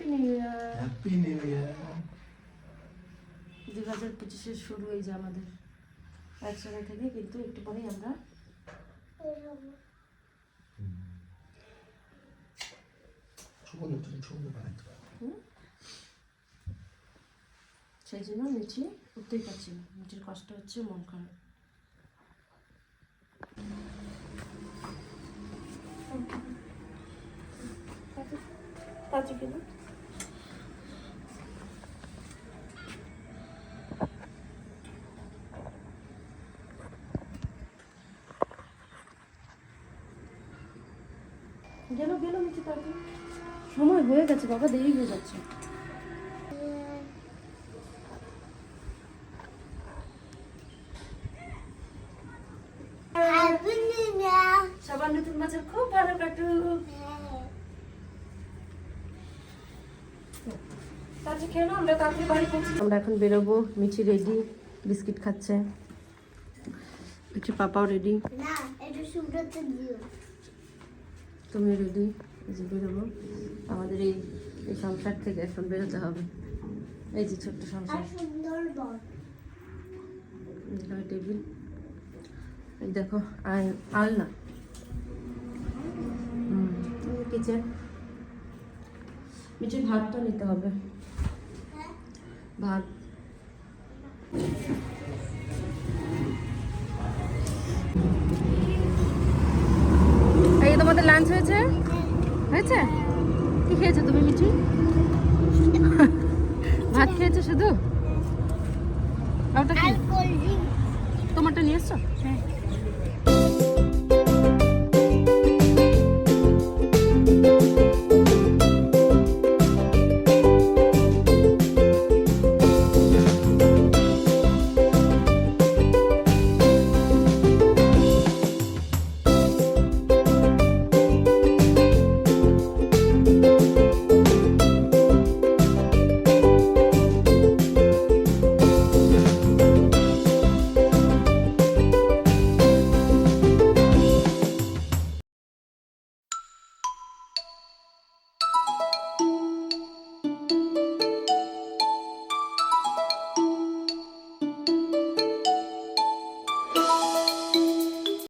Happy new year happy new year দু হাজার পঁচিশের শুরু এই যে আমাদের একসঙ্গে থেকে কিন্তু একটু পরেই আমরা সেই জন্য মিঠি উঠতেই পারছি না। মিঠির কষ্ট হচ্ছে মন খারাপ। গেল গেল তাড়াতাড়ি সময় হয়ে গেছে বাবা দেরি হয়ে যাচ্ছে। সবার নতুন বছর খুব ভালো কাটুক। আমরা তাড়াতাড়ি বাড়ি পৌঁছে আমরা এখন বেরোবো মিঠি রেডি বিস্কিট খাচ্ছে। পাপাও রেডি না এটা দিও। তুমি রেডি? যে বেরোবো। আমাদের এই এই সংসার থেকে এখন বেরোতে হবে। এই যে ছোট্ট সংসার। টেবিল। এই দেখো আল- আলনা। কিচেন। মিঠির ভাতটা নিতে হবে। হ্যাঁ। ভাত হয়েছে? হয়েছে? কি খেয়েছো তুমি মিঠি? ভাত খেয়েছো শুধু? ওটা কি তোমারটা নিয়ে এসছো? হ্যাঁ।